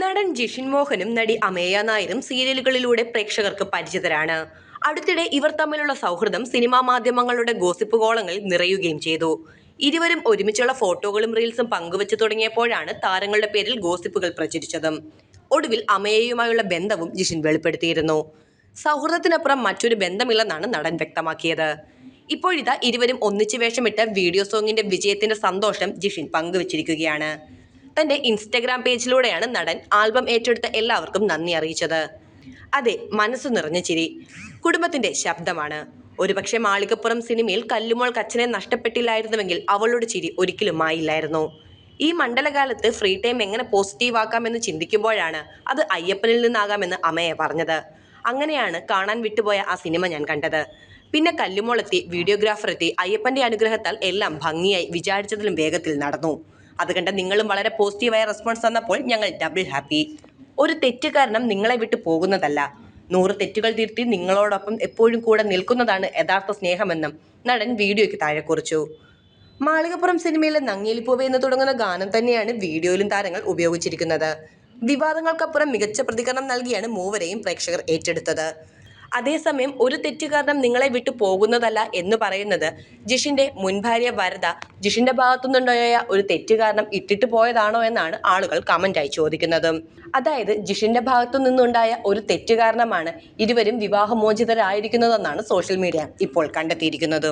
നടൻ ജിഷിൻ മോഹനും നടി അമേയ നായരും സീരിയലുകളിലൂടെ പ്രേക്ഷകർക്ക് പരിചിതരാണ്. അടുത്തിടെ ഇവർ തമ്മിലുള്ള സൗഹൃദം സിനിമാ മാധ്യമങ്ങളുടെ ഗോസിപ്പ് കോളങ്ങളിൽ നിറയുകയും ചെയ്തു. ഇരുവരും ഒരുമിച്ചുള്ള ഫോട്ടോകളും റീൽസും പങ്കുവച്ചു തുടങ്ങിയപ്പോഴാണ് താരങ്ങളുടെ പേരിൽ ഗോസിപ്പുകൾ പ്രചരിച്ചത്. ഒടുവിൽ അമേയയുമായുള്ള ബന്ധവും ജിഷിൻ വെളിപ്പെടുത്തിയിരുന്നു. സൗഹൃദത്തിനപ്പുറം മറ്റൊരു ബന്ധമില്ലെന്നാണ് നടൻ വ്യക്തമാക്കിയത്. ഇപ്പോഴിതാ ഇരുവരും ഒന്നിച്ചു വേഷമിട്ട വീഡിയോ സോങ്ങിന്റെ വിജയത്തിന്റെ സന്തോഷം ജിഷിൻ പങ്കുവച്ചിരിക്കുകയാണ്. തന്റെ ഇൻസ്റ്റഗ്രാം പേജിലൂടെയാണ് നടൻ ആൽബം ഏറ്റെടുത്ത എല്ലാവർക്കും നന്ദി അറിയിച്ചത്. അതെ മനസ്സു നിറഞ്ഞ ചിരി കുടുംബത്തിന്റെ ശബ്ദമാണ്. ഒരുപക്ഷെ മാളികപ്പുറം സിനിമയിൽ കല്ലുമോൾ കച്ചനെ നഷ്ടപ്പെട്ടില്ലായിരുന്നുവെങ്കിൽ അവളുടെ ചിരി ഒരിക്കലും ആയില്ലായിരുന്നു ഈ മണ്ഡലകാലത്ത് ഫ്രീ ടൈം എങ്ങനെ പോസിറ്റീവ് ആക്കാമെന്ന് ചിന്തിക്കുമ്പോഴാണ് അത് അയ്യപ്പനിൽ നിന്നാകാമെന്ന് അമ്മയെ പറഞ്ഞത്. അങ്ങനെയാണ് കാണാൻ വിട്ടുപോയ ആ സിനിമ ഞാൻ കണ്ടത്. പിന്നെ കല്ലുമോളെത്തി വീഡിയോഗ്രാഫർ എത്തി അയ്യപ്പന്റെ അനുഗ്രഹത്താൽ എല്ലാം ഭംഗിയായി വിചാരിച്ചതിലും വേഗത്തിൽ നടന്നു. അത് കണ്ട നിങ്ങളും വളരെ പോസിറ്റീവായ റെസ്പോൺസ് തന്നപ്പോൾ ഞങ്ങൾ ഡബിൾ ഹാപ്പി ഒരു തെറ്റ് കാരണം നിങ്ങളെ വിട്ടു പോകുന്നതല്ല. നൂറ് തെറ്റുകൾ തിരുത്തി നിങ്ങളോടൊപ്പം എപ്പോഴും കൂടെ നിൽക്കുന്നതാണ് യഥാർത്ഥ സ്നേഹമെന്നും നടൻ വീഡിയോയ്ക്ക് താഴെ കുറിച്ചു. മാളികപ്പുറം സിനിമയിലെ നങ്ങിയിലിപ്പൂവ എന്ന് തുടങ്ങുന്ന ഗാനം തന്നെയാണ് വീഡിയോയിലും താരങ്ങൾ ഉപയോഗിച്ചിരിക്കുന്നത്. വിവാദങ്ങൾക്കപ്പുറം മികച്ച പ്രതികരണം നൽകിയാണ് മൂവരെയും പ്രേക്ഷകർ ഏറ്റെടുത്തത്. അതേസമയം ഒരു തെറ്റ് കാരണം നിങ്ങളെ വിട്ടു പോകുന്നതല്ല എന്ന് പറയുന്നത്. ജിഷിന്റെ മുൻ ഭാര്യ വരദ ജിഷിന്റെ ഭാഗത്തുനിന്നുണ്ടായ ഒരു തെറ്റ് കാരണം ഇട്ടിട്ട് പോയതാണോ എന്നാണ് ആളുകൾ കമന്റായി ചോദിക്കുന്നത്. അതായത് ജിഷിന്റെ ഭാഗത്തു നിന്നുണ്ടായ ഒരു തെറ്റ് കാരണമാണ് ഇരുവരും വിവാഹമോചിതരായിരിക്കുന്നതെന്നാണ് സോഷ്യൽ മീഡിയ ഇപ്പോൾ കണ്ടെത്തിയിരിക്കുന്നത്.